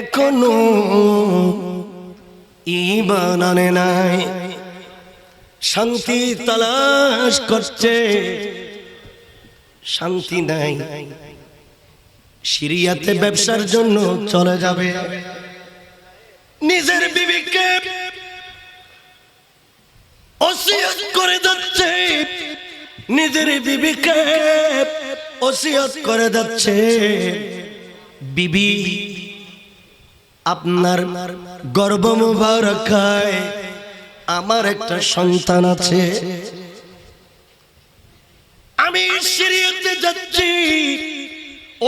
এখনও ঈমান আনে নাই, শান্তি তালাশ করছে, শান্তি নাই। সিরিয়াতে ব্যবসার জন্য চলে যাবে। নিজের বিবিকে ওসিয়ত করে যাচ্ছে। নিজের বিবিকে ওসিয়ত করে যাচ্ছে বিবি, আপনার গর্ব মুবারকায় আমার একটা সন্তান আছে। আমি সিরিয়াতে যাচ্ছি,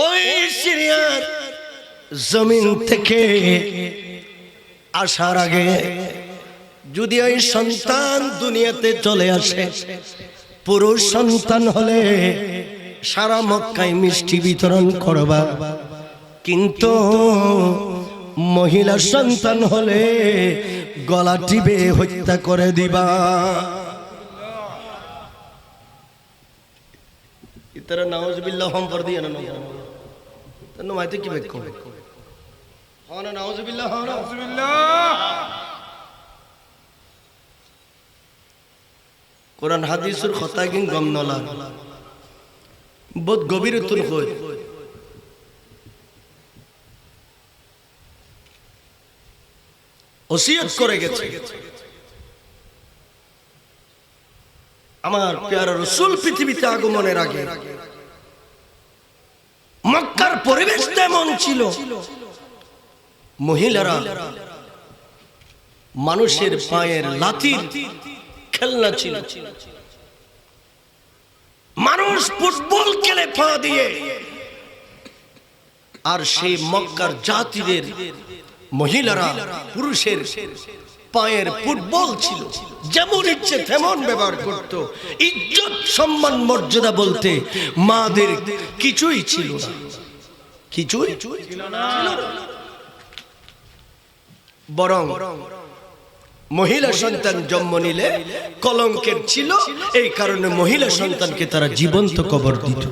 ওই সিরিয়ার জমিন থেকে আসার আগে যদি ওই সন্তান দুনিয়াতে চলে আসে পুরুষ সন্তান হলে সারা মক্কায় মিষ্টি বিতরণ করবা। কিন্তু মহিলা সন্তান হলে গলা টিপে হত্যা করে দিবা। ইতারা নাউজুবিল্লাহ হম পর দিয়ে না তন্ন মাইতে কি বেক হন নাউজুবিল্লাহ হন কোরআন হাদিসের কথা কিন গম নলা। বহুত গভীর উত্তর ওসিয়ত করে গেছে। আমার পেয়ারা রসুল পৃথিবীতে আগমনের আগে মক্কার পরিবেশ তেমন ছিল। মহিলারা মানুষের পায়ের লাথির খেলনা ছিল। মানুষ ফুটবল খেলে পা দিয়ে। আর সেই মক্কার জাতিদের মহিলারা পুরুষের পায়ের ফুটবল ছিল। যেমন ইচ্ছে তেমন ব্যবহার করত। ইজ্জত, সম্মান, মর্যাদা বলতে মাদের কিছুই ছিল না। কিছুই ছিল না। বরং মহিলা সন্তান জন্ম নিলে কলঙ্কের ছিল, এই কারণে মহিলা সন্তানকে তারা জীবন্ত কবর দিত।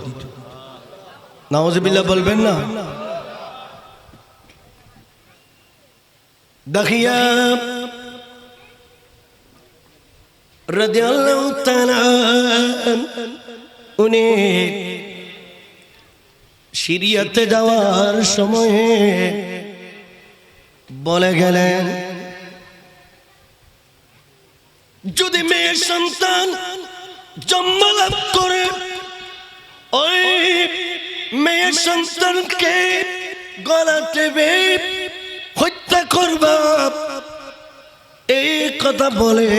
নওয়াজবিল্লাহ বলবেন না? উনি সিরিয়াতে যাওয়ার সময়ে বলে গেলেন যদি মেয়ে সন্তান জন্ম লাভ করে, ওই মেয়ে সন্তানকে গলা টেবে হত্যা করবা। এই কথা বলে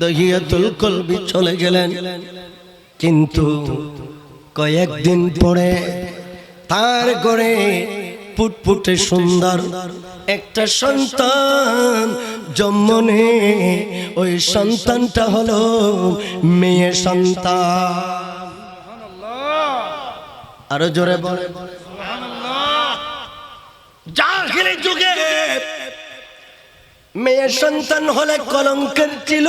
দহিয়াতুল কলবি চলে গেলেন। কিন্তু কয়েকদিন পরে তার ঘরে ফুটফুটে সুন্দর একটা সন্তান জন্ম নেয় ওই সন্তানটা হলো মেয়ে সন্তান। আরও জোরে বলে। জাহিলি যুগে মেয়ে সন্তান হলে কলঙ্কের ছিল।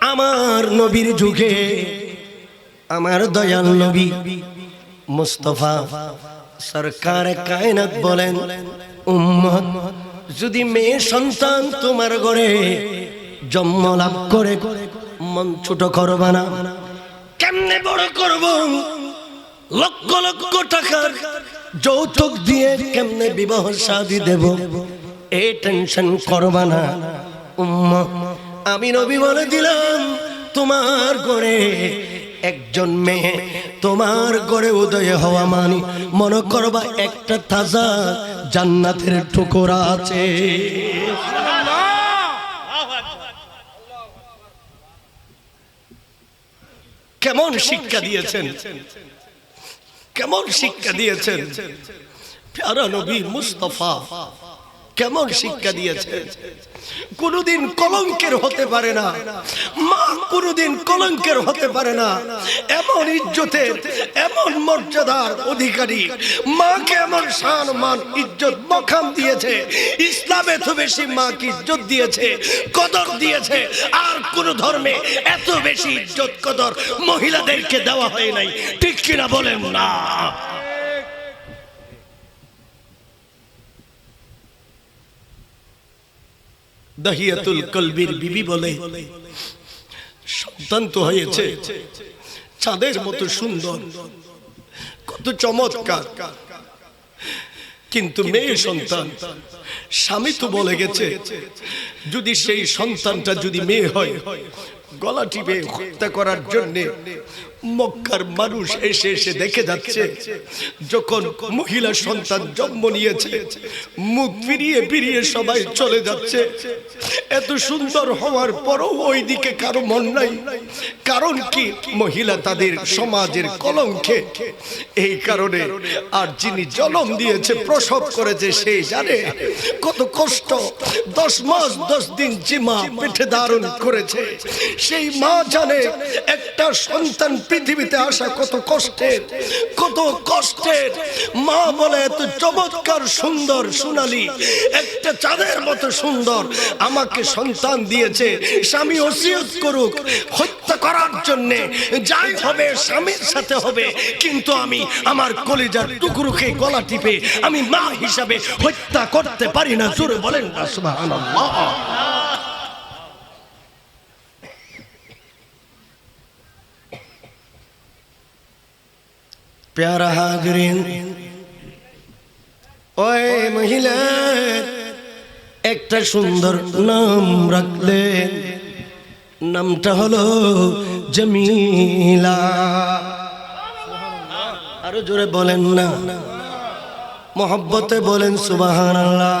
আমার নবীর যুগে আমার দয়াল নবী মুস্তফা সরকার কায়নাত বলেন উম্মত যদি মেয়ে সন্তান তোমার ঘরে জন্ম লাভ করে, মন ছোট করবা না। কেমনে বড় করব? লক্ষ লক্ষ টাকার যৌতুক দিয়ে কেমনে বিবাহ শাদি দেব? এ টেনশন করবা না। উম্মা, আমি নবী বলে দিলাম, তোমার ঘরে একজন মেয়ে, তোমার ঘরে উদয় হওয়া মানি। মনে করবা একটা তাজা জান্নাতের টুকরা আছে। কেমন শিক্ষা দিয়েছেন? কেমন শিক্ষা দিয়েছেন? প্যারা নবী মুস্তফা কেমন শিক্ষা দিয়েছে? কোনোদিন কলঙ্কের হতে পারে না। মা কোনোদিন কলঙ্কের হতে পারে না। এমন ইজ্জতের, এমন মর্যাদার অধিকারী। মাকে এমন শান মান ইজ্জত মখাম দিয়েছে। ইসলামে তো বেশি মাকে ইজ্জত দিয়েছে, কদর দিয়েছে। আর কোন ধর্মে এত বেশি ইজ্জত, কদর মহিলাদেরকে দেওয়া হয় নাই। ঠিক কিনা বলেন না। দাহিয়াতুল কলবির বিবি বলে। সন্তান তো হয়েছে। চাঁদের মতো সুন্দর। কত চমৎকার। কিন্তু মেয়ে সন্তান, স্বামী তো বলে গেছে, যদি সেই সন্তানটা যদি মেয়ে হয়, গলা টিপে হত্যা করার জন্য মক্কার মানুষ এসে এসে দেখে যাচ্ছে, যখন মহিলা সন্তান জন্ম নিয়েছে, মুখ ফিরিয়ে ফিরিয়ে সবাই চলে যাচ্ছে। এত সুন্দর হওয়ার পরও ওই দিকে কারও মন নাই। কারণ কি? মহিলা তাদের সমাজের কলঙ্কে। এই কারণে আর যিনি জন্ম দিয়েছে, প্রসব করেছে সেই জানে কত কষ্ট। দশ মাস, দশ দিন যে মা পেটে ধারণ করেছে, সেই মা জানে একটা সন্তান পৃথিবীতে আসা কত কষ্টের কত কষ্টের। মা বলে, এত চমৎকার সুন্দর সোনালি, একটা চাঁদের মতো সুন্দর আমাকে সন্তান দিয়েছে। স্বামী ওসিয়ত করুক, হত্যা করার জন্য যাই হবে, স্বামীর সাথে হবে। কিন্তু আমি আমার কলিজার টুকরোকে গলা টিপে আমি মা হিসাবে হত্যা করতে পারি না। জোরে বলেন না, সুবহানাল্লাহ। প্যারা হাজরিন ওই মহিলা একটা সুন্দর নাম রাখলেন নামটা হলো জমিলা আরও জোরে বলেন না। মোহব্বতে বলেন সুবাহান আল্লাহ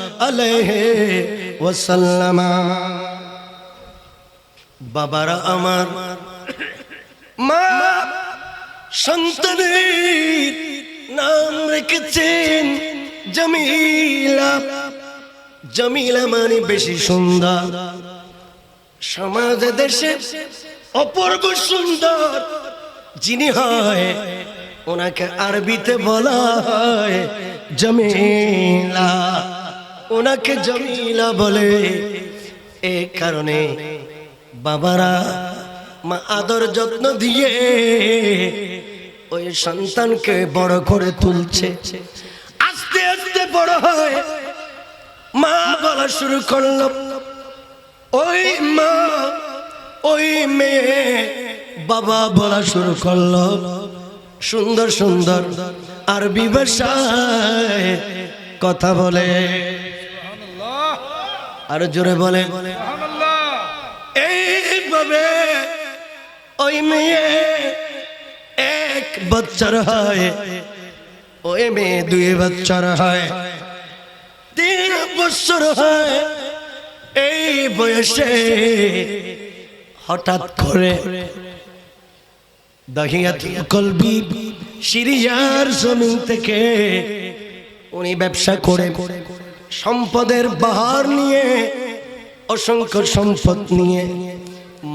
আলাইহি ওয়াসাল্লাম। বাবারা আমার, মা সন্তানের নাম রেখেছেন জমিলা। জমিলা মানে বেশি সুন্দর। সমাজ দেশে অপূর্ব সুন্দর। যিনি হয়, ওনাকে আরবিতে বলা হয় জমিলা। ওনাকে জমিলা বলে, এ কারণে বাবারা মা আদর যত্ন দিয়ে ওই সন্তানকে বড় করে তুলছে। আস্তে আস্তে বড় হয়। মা বলা শুরু করল, ওই মা, ওই মেয়ে, বাবা বলা শুরু করল, সুন্দর সুন্দর আর বিবেশায় কথা বলে। আরও জোরে বলে এইভাবে ওই মেয়ে এক বছর হয় ওই মেয়ে দুই বছর হয় তিন বছর হয়। এই বয়সে হঠাৎ করে দহিয়াত কলবি সিরিয়ার জমি থেকে উনি ব্যবসা করে করে সম্পদের বাহার নিয়ে, অসংখ্য সম্পদ নিয়ে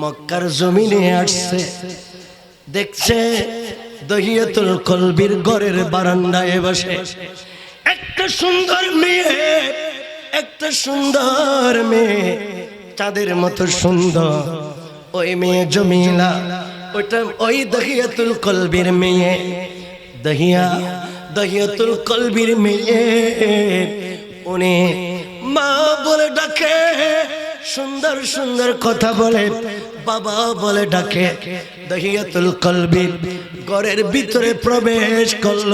মক্কার জমিনে আসছে। দেখছে দহিয়াতুল কলবির ঘরের বারান্দায় বসে। একটা সুন্দর মেয়ে, একটা সুন্দর মেয়ে, চাঁদের মতো সুন্দর। ওই মেয়ে জমিলা ওইটা ওই দহিয়াতুল কলবির মেয়ে। দহিয়া, দহিয়াতুল কলবির মেয়ে। উনি মা বলে ডাকে, সুন্দর সুন্দর কথা বলে, বাবা বলে ডাকে। দহিয়াতুল কলবির ঘরের ভিতরে প্রবেশ করল,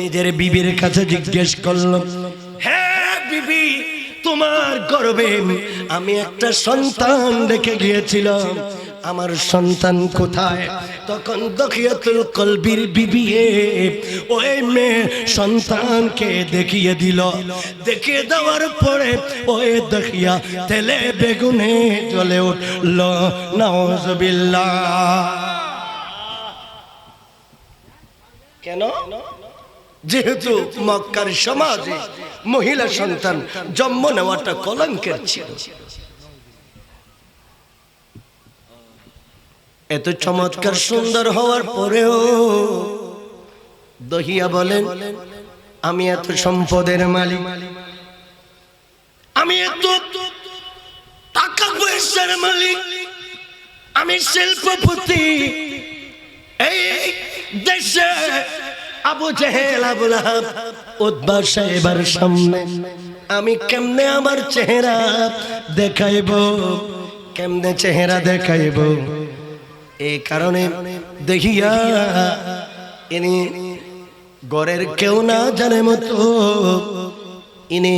নিজের বিবির কাছে জিজ্ঞেস করল হ্যাঁ বিবি, তোমার গর্বে আমি একটা সন্তান রেখে গিয়েছিলাম, আমার সন্তান কোথায়? তখন দখিয়াতুল কলবির বিবিয়ে ওই মেয়ে সন্তানকে দেখিয়ে দিল। দেখিয়ে দেওয়ার পরে ওই দেখিয়া তেলে বেগুনে জ্বলে উঠল। নওয়াজবিল্লাহ কেন? যেহেতু মক্কার সমাজে মহিলা সন্তান জন্ম নেওয়াটা কলঙ্কের ছিল। এত চমৎকার সুন্দর হওয়ার পরেও দহিয়া বলেন আমি এত সম্পদের মালিক। আমি এত টাকা পয়সার মালিক। আমি শিল্পপতি। এই দেশে আবু জেহেল আবুল আহাব উদ্বা সাহেবের সামনে আমি কেমনে আমার চেহারা দেখাইব? কেমনে চেহারা দেখাইব? এই কারণে দেখিয়া ইনি গড়ের কেউ না জানে মতো। ইনি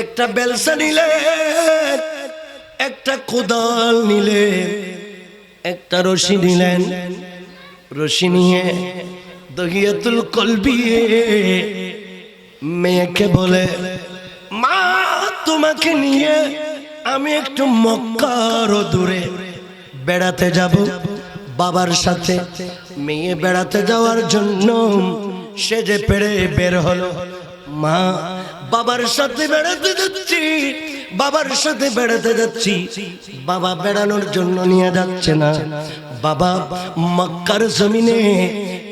একটা বেলসা নিলেন, একটা কোদাল নিলেন, একটা রশি নিলেন। রশি নিয়ে দহিয়াতুল কলবি মেয়েকে বলে, মা, তোমাকে নিয়ে আমি একটু মক্কার দূরে বেড়াতে যাব, বাবার সাথে। মেয়ে বেড়াতে যাওয়ার জন্য সে যে পেরে বের হলো, মা, বাবার সাথে বেড়াতে যাচ্ছি, বাবার সাথে বেড়াতে যাচ্ছি। বাবা বেড়ানোর জন্য নিয়ে যাচ্ছে না। বাবা মক্কার জমিনে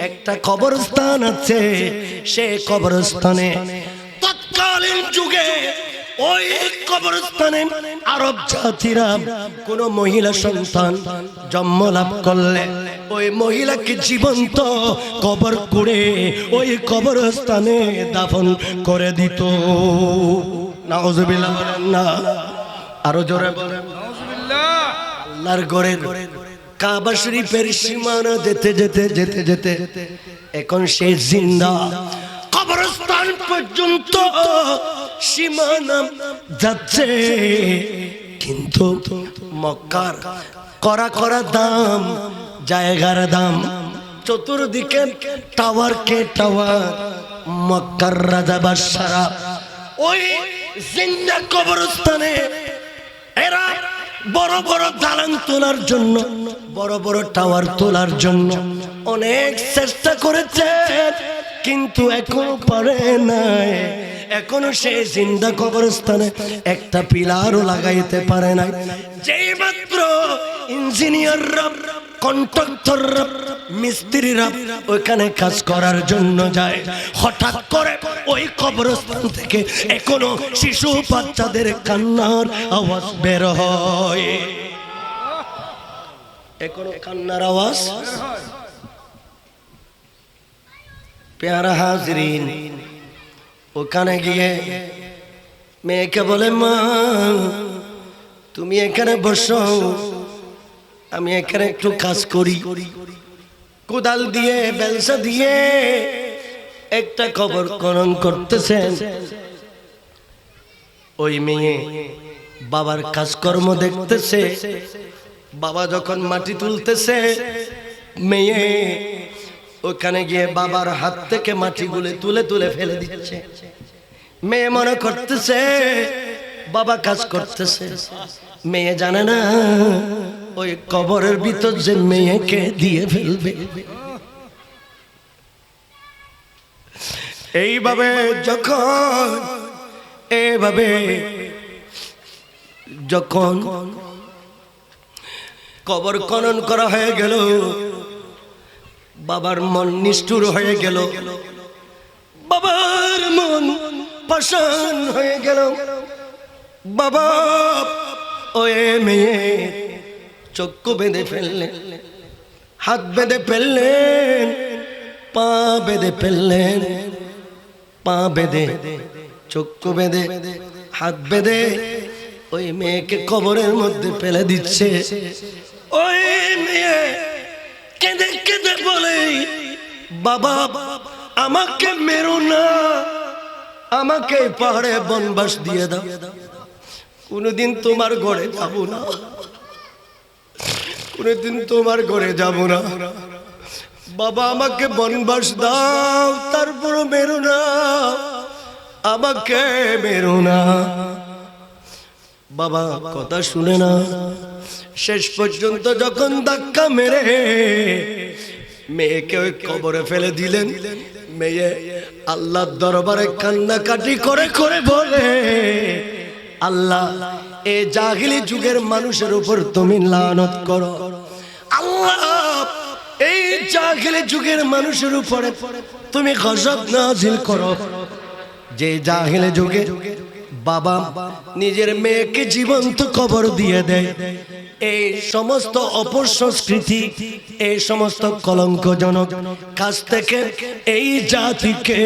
একটা কবরস্থান আছে, সে কবরস্থানে তৎকালীন যুগে ওই কবরস্থানে আরব জাতিরা কোন মহিলা সন্তান জন্ম লাভ করলে ওই মহিলাকে জীবন্ত কবর করে ওই কবরস্থানে দাফন করে দিত। আরও জোরে আল্লাহর ঘরে কাবা শরীফের সীমানা যেতে যেতে যেতে যেতে এখন সে জিন্দা। কবরস্থান পর্যন্ত সীমানা যাচ্ছে। কিন্তু মক্কার করা করা দাম, জায়গার দাম, চতুর্দিকে টাওয়ার কে টাওয়ার, মক্কার রাজা বাদশারা ওই জিন্দা কবরস্থানে এরা বড় বড় দালান তোলার জন্য, বড় বড় টাওয়ার তোলার জন্য অনেক চেষ্টা করেছে, কিন্তু এখনও পারে নাই। এখনও সে জিন্দা কবরস্থানে একটা পিলারও লাগাইতে পারে নাই। যেই মাত্র ইঞ্জিনিয়াররা কন্ট্রাক্টররা মিস্ত্রিরা ওইখানে কাজ করার জন্য যায়। হঠাৎ করে ওই কবরস্থান থেকে এখনও শিশু বাচ্চাদের কান্নার আওয়াজ বের হয়। এখনও কান্নার আওয়াজ? পেয়ারা হাজরিন ওখানে গিয়ে মেয়েকে বলে, মা, তুমি এখানে বসো। আমি এখানে একটু কাজ করি। কোদাল দিয়ে, বেলসা দিয়ে একটা খবর করণ করতেছেন। ওই মেয়ে বাবার কাজকর্ম দেখতেছে। বাবা যখন মাটি তুলতেছে, মেয়ে ওখানে গিয়ে বাবার হাত থেকে মাটিগুলো তুলে তুলে ফেলে দিচ্ছে। মেয়ে মনে করতেছে বাবা কাজ করতেছে। মেয়ে জানে না ওই কবরের ভিতর যে মেয়েকে দিয়ে ফেলবে। এইভাবে যখন এইভাবে যখন কবর খনন করা হয়ে গেল বাবার মন নিষ্ঠুর হয়ে গেল। বাবার মন পাষাণ হয়ে গেল। বাবা ওয়ে মেয়ে, চক্ষু বেঁধে ফেললেন হাত বেঁধে ফেললেন, পা বেঁধে ফেললেন, পা বেঁধে, চক্ষু বেঁধে, হাত বেঁধে ওই মেয়েকে কবরের মধ্যে ফেলে দিচ্ছে। ওই মেয়ে বলে, বাবা, আমাকে মেরো না। আমাকে পাহাড়ে বনবাস দিয়ে দাও। কোনোদিন তোমার ঘরে যাব না। কোনোদিন তোমার ঘরে যাব না। বাবা, আমাকে বনবাস দাও, তারপরও মেরো না। আমাকে মেরো না। বাবা, কথা শুনে না। শেষ পর্যন্ত যখন ধাক্কা মেরে মেয়েকে ওই কবরে ফেলে দিলেন। মেয়ে আল্লাহর দরবারে কান্নাকাটি করে করে বলে আল্লাহ এ জাহিলি যুগের মানুষের উপর তুমি লানত করো। আল্লাহ এই জাহিলি যুগের মানুষের উপরে তুমি গজব নাজিল করো। যে জাহিলে যুগে বাবা নিজের মেয়েকে জীবন্ত কবর দিয়ে দেয় এই সমস্ত অপসংস্কৃতি, এই সমস্ত কলঙ্কজনক কাছ থেকে এই জাতিকে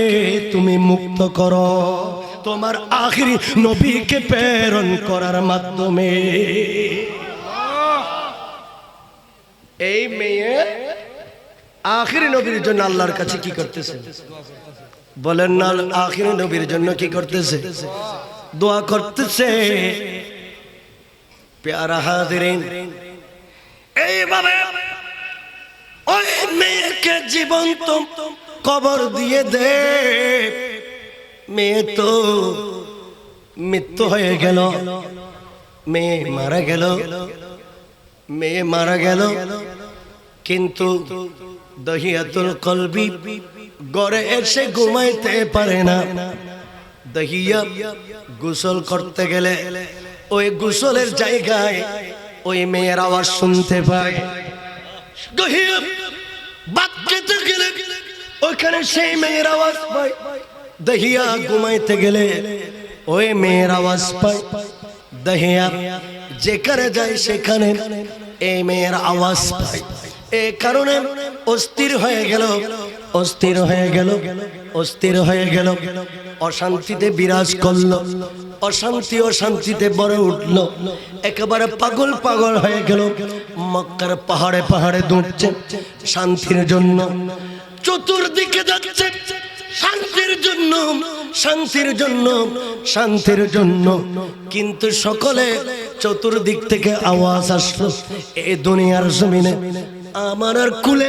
তুমি মুক্ত করো। তোমার আখিরি নবীকে প্রেরণ করার মাধ্যমে। এই মেয়ে আখিরি নবীর জন্য আল্লাহর কাছে কি করতেছে? বলেন না, আখিরি নবীর জন্য কি করতেছে? দোয়া করতেছে। প্যারা হাজিরিন, এইভাবে ওই মেয়েকে জীবন্ত কবর দিয়ে দে। মেয়ে তো মৃত্যু হয়ে গেল, মেয়ে মারা গেল, মেয়ে মারা গেল। কিন্তু দহিয়াতুল কলবি গড়ে এসে ঘুমাইতে পারে না। দহিয়া গোসল করতে গেলে ওই গোসলের জায়গায় ওই মেয়ের আওয়াজ শুনতে পায় গেলে ওইখানে সেই মেয়ের আওয়াজ পায় দহিয়া ঘুমাইতে গেলে ওই মেয়ের আওয়াজ পায় দহিয়া যেখানে যায় সেখানে এই মেয়ের আওয়াজ পায় এ কারণে অস্থির হয়ে গেল অস্থির হয়ে গেল, অস্থির হয়ে গেল। অশান্তিতে বিরাজ করল, অশান্তি অশান্তিতে বড় উঠল। একেবারে পাগল পাগল হয়ে গেল। মক্কার পাহাড়ে পাহাড়ে দৌড়ছে শান্তির জন্য। চতুর্দিকে যাচ্ছে শান্তির জন্য শান্তির জন্য শান্তির জন্য। কিন্তু সকলে চতুর্দিক থেকে আওয়াজ আসলো, এ দুনিয়ার জমিনে আমার আর কুলে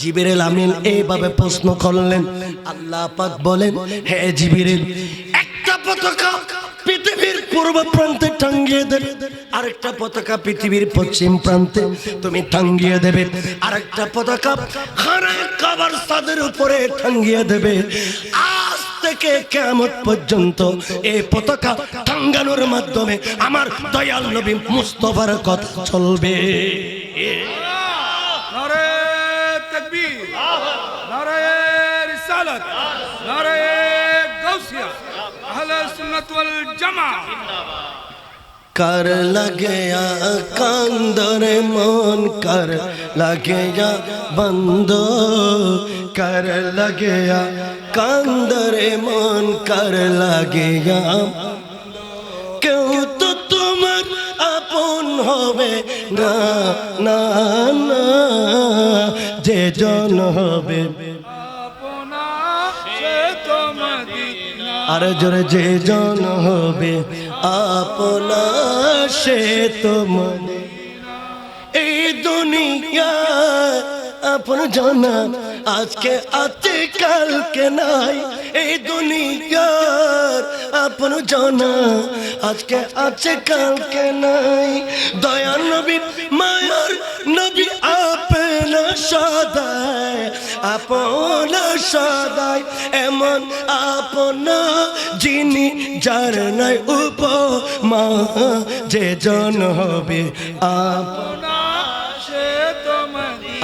জিবিরেল আমিন এইভাবে প্রশ্ন করলেন। আল্লাহ পাক বলেন, হে জিবিরেল, একটা পতাকা পৃথিবীর পূর্ব প্রান্তে টাঙ্গিয়ে দেবে, আরেকটা পতাকা পৃথিবীর পশ্চিম প্রান্তে তুমি টাঙ্গিয়ে দেবে, আরেকটা পতাকা খানা কাবার সাদের উপরে টাঙ্গিয়ে দেবে। আজ থেকে কেমন পর্যন্ত এই পতাকা টাঙ্গানোর মাধ্যমে আমার দয়াল নবী মুস্তফার কথা চলবে। রিসালাত নারায়ে গাউসিয়া, আহলে সুন্নাত ওয়াল জামা কর লগয়া কান্দর মন, কর লগয়া বন্দ কর লগয়া কান্দর মন, কর লগয়া কেউ তো তোমার আপন হবে না না। যে জন হবে আর জোরে যে জন হবে আপনা সে তো মনে এই দুনিয়া আপন জানা আজকে আছে, কালকে নাই। এই দুনিয়ার আপন জানা আজকে আছে, কালকে নাই। দয়া নবী মায়ার সদায় আপন সদায় এমন আপন যিনি যার নাই উপমা, যে জন হবে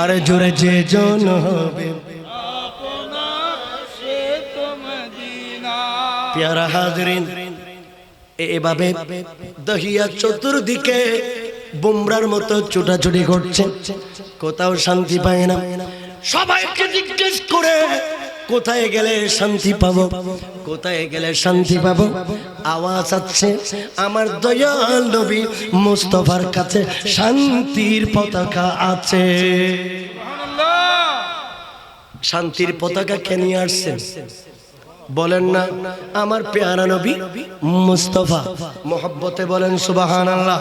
আরে জোরে, যে জন হবে। পেয়ারা হাজরিন এভাবে দহিয়া চতুর্দিকে বুমরার মতো ছোটাছুটি করছে। কোথাও শান্তি পায় না। সবাইকে জিজ্ঞেস করে, কোথায় গেলে শান্তি পাবো? কোথায় গেলে শান্তি পাবো? আওয়াজ আছে, আমার দয়াল নবী মুস্তফার কাছে শান্তির পতাকা আছে। শান্তির পতাকা কে নিয়ে আসছেন বলেন না, আমার পেয়ারা নবী মুস্তফা। মোহব্বতে বলেন সুবাহান আল্লাহ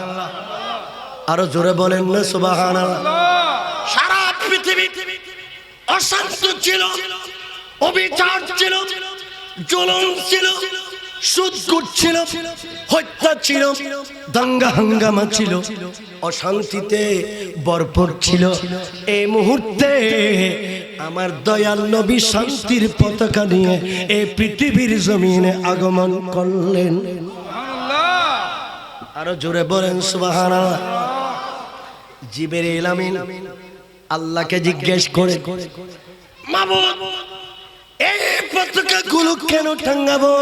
আরও জোরে বলেন না সুবাহান সারা পৃথিবী অশান্ত ছিল অবিচার ছিল জ্বলন ছিল সুদ ছিল হত্যা ছিল দাঙ্গা হাঙ্গামা ছিল অশান্তিতে বরপর ছিল। এই মুহূর্তে আমার দয়াল নবী শান্তির পতাকা নিয়ে এই পৃথিবীর জমিনে আগমন করলেন। আরও জোরে বলেন সুবাহানা জীবের এলামিন আল্লাহকে জিজ্ঞেস করে এই পতাকা গুলো কেন টাঙ্গাবো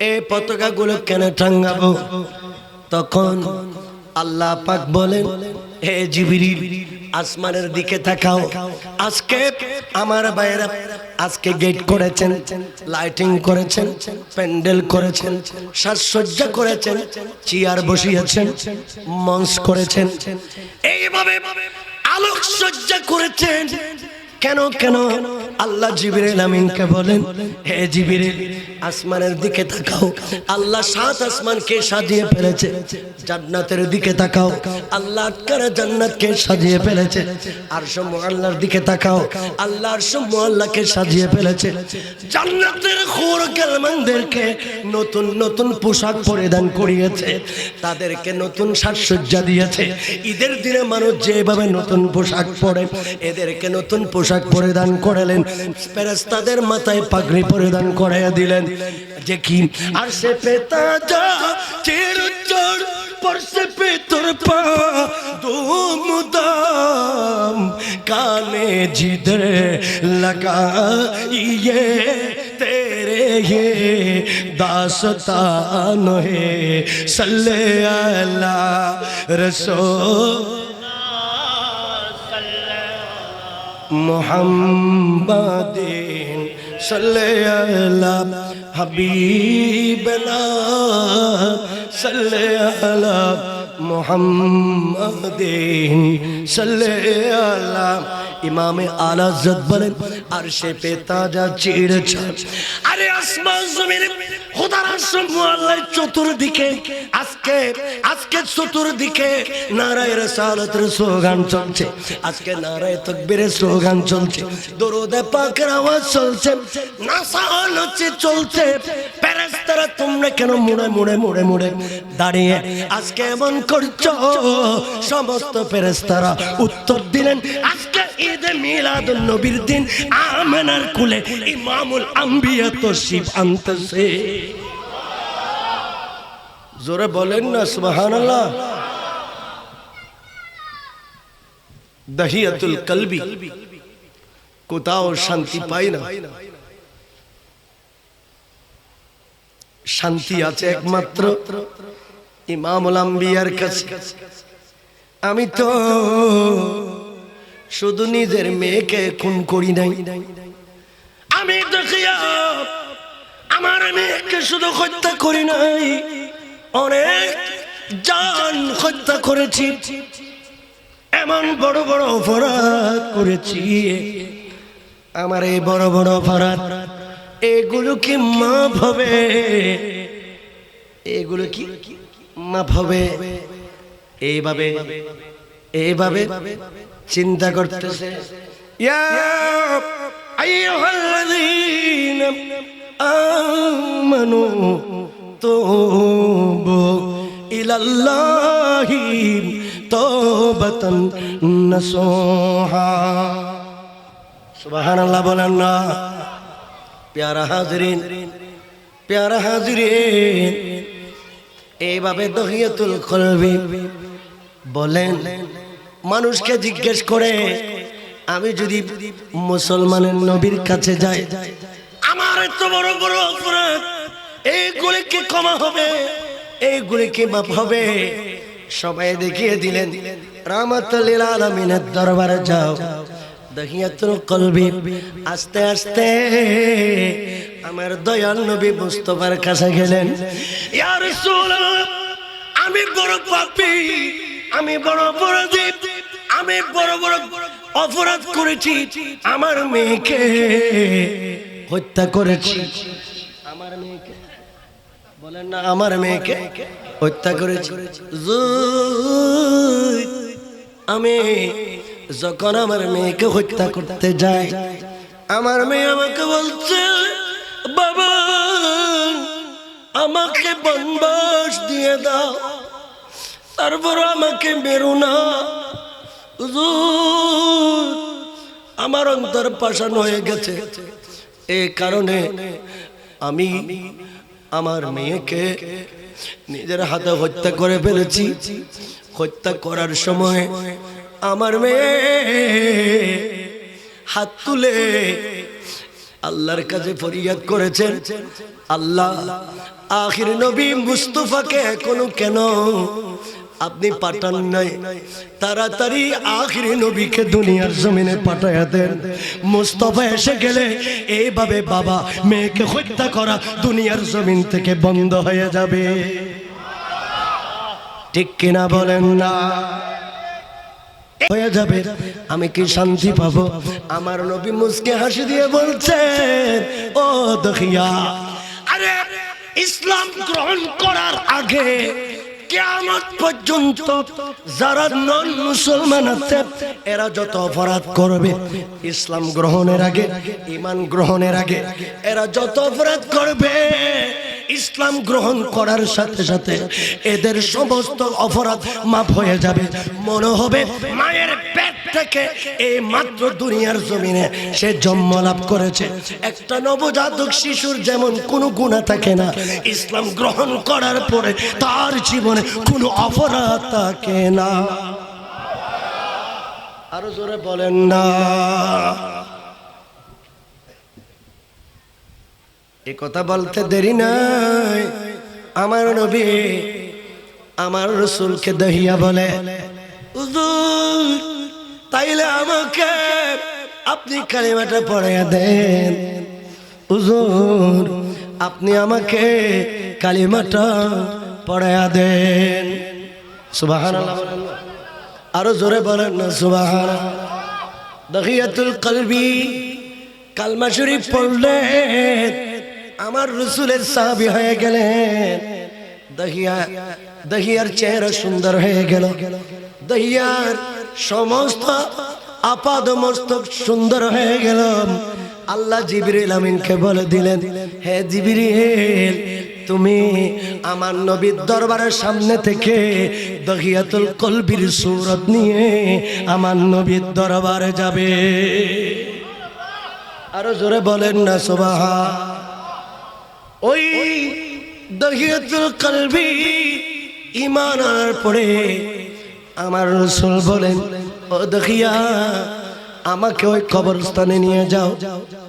এই পতাকা গুলো কেন টাঙ্গাবো তখন আল্লাহ পাক বলেন, হে জিবিরিল আসমানের দিকে তাকাও। আজকে আমার বাইরে আজকে গেট করেছেন লাইটিং করেছেন, প্যান্ডেল করেছেন, সাজসজ্জা করেছেন, চেয়ার বসিয়েছেন, মঞ্চ করেছেন। এইভাবে আলোকসজ্জা করেছেন। কেন কেন? আল্লাহ জিবিরেল আমিনকে বলেন, হে জিবিরেল, আসমানের দিকে তাকাও। আল্লাহ সাত আসমানকে সাজিয়ে ফেলেছে, জান্নাতের দিকে তাকাও। আল্লাহ আটকারা জান্নাতকে সাজিয়ে ফেলেছে আর আল্লাহর দিকে তাকাও। সব আল্লাহকে সাজিয়ে ফেলেছে, জান্নাতের খোর কালমানদেরকে নতুন নতুন পোশাক পরিধান করিয়েছে, তাদেরকে নতুন সাজসজ্জা দিয়েছে। ঈদের দিনে মানুষ যেভাবে নতুন পোশাক পরে, এদেরকে নতুন পোশাক পোশাক পরিধান করালেন। ফেরেস্তাদের মাথায় পাগড়ি পরিধান করাইয়া দিলেন। যে কি? আর সে পেতা যা চিরচর পরসে পেতর পা দুমদাম কানে জিদর লগা ইয়ে তেরে হে দাসতা হে সল্লে আলা রসো মোহাম্মদিন সাল্লাহ হাবিবনা সাল্লাহ মোহাম্মদিন সাল্লাল্লাহ ইমামে আলাজত বলেন আর সে পেতা যা চিড়ছে আরে আসমান জমিন, খোদার আশ্রম আল্লাহ চতুর্দিকে। আজকে আজকে চতুর্দিকে নারায় রেসালতের স্লোগান চলছে। আজকে নারায় তকবীরের স্লোগান চলছে। দরুদে পাকের আওয়াজ চলছে। নাসান হচ্ছে, চলছে। ফেরেশতারা তোমরা কেন মুড়ে মুড়ে মুড়ে মুড়ে? দাঁড়িয়ে, আজকে এমন করছ? সমস্ত ফেরেশতারা উত্তর দিলেন, আজকে ঈদে মিলাদুন নবীর দিন, আমেনার কুলে ইমামুল আম্বিয়া তো শিব আনতেছে। জোরে বলেন না, সুবহানাল্লাহ। দহিয়াতুল কলবি, কোথাও শান্তি পাই না। শান্তি আছে একমাত্র ইমামুল আম্বিয়ার কাছে। আমি তো শুধু নিজের মেয়েকে খুন করি নাই। আমি দেখিয়া আমার মেয়েকে শুধু হত্যা করি নাই। অনেক জান হত্যা করেছি। এমন বড় বড় অপরাধ করেছি। আমার এই বড় বড় অপরাধ, এগুলো কি মাপ হবে? এগুলো কি মাপ হবে এইভাবে এইভাবে চিন্তা করতেছে। আমানু তুবু ইলাল্লাহি তাওবাতান নাসুহা। সুবহানাল্লাহ বলেন না। প্যারা হাজরিন প্যারা হাজরিন। এইভাবে দহিয়াতুল কলবি বলেন, মানুষকে জিজ্ঞেস করে, আমি যদি মুসলমানের নবীর কাছে যাই, আমার এত বড় বড় অপরাধ এইগুলি কি ক্ষমা হবে এইগুলি কি মাপ হবে? সবাই দেখিয়ে দিলেন রামাতুল আলমিনের দরবারে যাও। দহিয়াতুল কলবি। আস্তে আস্তে আমার দয়াল নবী মুস্তফার কাছে গেলেন। ইয়া রাসূলুল্লাহ, আমি বড় পাপী, আমি বড় অপরাধী, আমি বড় বড় অপরাধ করেছি, আমার মেয়েকে হত্যা করেছি। আমার মেয়েকে, বলেন না, আমার মেয়েকে হত্যা করেছি। আমি যখন আমার মেয়েকে হত্যা করতে যায়, আমার মেয়ে আমাকে বলছে, বাবা, আমাকে বনবাস দিয়ে দাও তারপর আমাকে মেরো না। আমার অন্তর পাষাণ হয়ে গেছে। এ কারণে আমি আমার মেয়েকে নিজের হাতে হত্যা করে ফেলেছি। হত্যা করার সময় আমার মেয়ে হাত তুলে আল্লাহর কাছে ফরিয়াদ করেছেন। আল্লাহ আখির নবী মুস্তফাকে এখনও কেন আপনি পাঠান নাই? তাড়াতাড়ি আখিরি নবীকে দুনিয়ার জমিনে পাঠাইয়া দেন। মুস্তফা এসে গেলে এইভাবে বাবা মেয়েকে হত্যা করা দুনিয়ার জমিন থেকে বন্ধ হয়ে যাবে। ঠিক কিনা বলেন না? হয়ে যাবে। আমি কি শান্তি পাবো? আমার নবী মুসকে হাসি দিয়ে বলছেন, ও দখিয়া আরে ইসলাম গ্রহণ করার আগে কেয়ামত পর্যন্ত যারা নন মুসলমান আছে, এরা যত অপরাধ করবে, ইসলাম গ্রহণের আগে ইমান গ্রহণের আগে, এরা যত অপরাধ করবে ইসলাম গ্রহণ করার সাথে সাথে এদের সমস্ত অপরাধ মাফ হয়ে যাবে। মনে হবে মায়ের পেট থেকে এই মাত্র দুনিয়ার জমিনে সে জন্ম লাভ করেছে। একটা নবজাতক শিশুর যেমন কোনো গুণা থাকে না, ইসলাম গ্রহণ করার পরে তার জীবনে কোনো অপরাধ থাকে না। আরও জোরে বলেন না। এ কথা বলতে দেরি নাই। আমার নবী আমার রসুলকে দহিয়া বলে তাইলে আমাকে আপনি কালিমাটা পড়াইয়া দেন। হুজুর আপনি আমাকে কালিমাটা পড়াইয়া দেন। সুবাহান আরও জোরে বলেন না সুবাহান দহিয়াতুল কলবি কালমা শরীফ পড়লেন। আমার রসুলের সাহাবি হয়ে গেলেন। দহিয়া, দহিয়ার চেহারা সুন্দর হয়ে গেল। দহিয়ার সমস্ত আপাদ মস্তক সুন্দর হয়ে গেল। আল্লাহ জিবরিল আমিনকে বলে দিলেন, হে জিবরিল, তুমি আমার নবীর দরবারের সামনে থেকে দহিয়াতুল কলবির সুরত নিয়ে আমার নবীর দরবারে যাবে। আরও জোরে বলেন না সোবাহা ওই দহিয়াতুল কলবি ইমান আনার পরে আমার রসুল বলেন, ও দখিয়া আমাকে ওই কবরস্থানে নিয়ে যাও।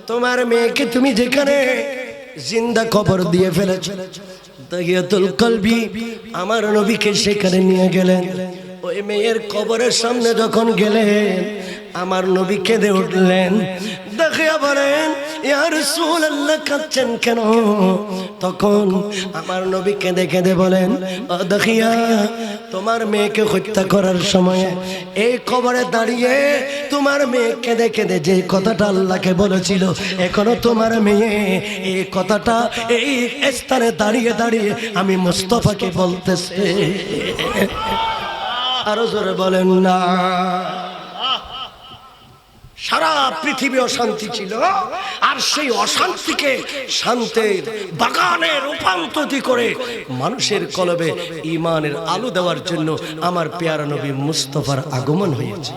তোমার মেয়েকে তুমি যেখানে জিন্দা কবর দিয়ে ফেলেছ, দহিয়াতুল কলবি আমার নবীকে সেখানে নিয়ে গেলেন। ওই মেয়ের কবরের সামনে যখন গেলেন আমার নবী কেঁদে উঠলেন। দেখিয়া বলেন ইয়ার সুল আল্লাহ কাঁদছেন কেন? তখন আমার নবী কেঁদে কেঁদে বলেন দেখিয়া, তোমার মেয়েকে হত্যা করার সময় এই কবরে দাঁড়িয়ে তোমার মেয়ে কেঁদে কেঁদে যে কথাটা আল্লাহকে বলেছিল, এখনও তোমার মেয়ে এই কথাটা এই স্থানে দাঁড়িয়ে দাঁড়িয়ে আমি মুস্তফাকে বলতেছে। আরও জোরে বলেন, না। সারা পৃথিবী অশান্তি ছিল। আর সেই অশান্তিকে শান্তির বাগানে রূপান্তরিত করে মানুষের কলবে ইমানের আলো দেওয়ার জন্য আমার পেয়ারা নবী মুস্তফার আগমন হয়েছে।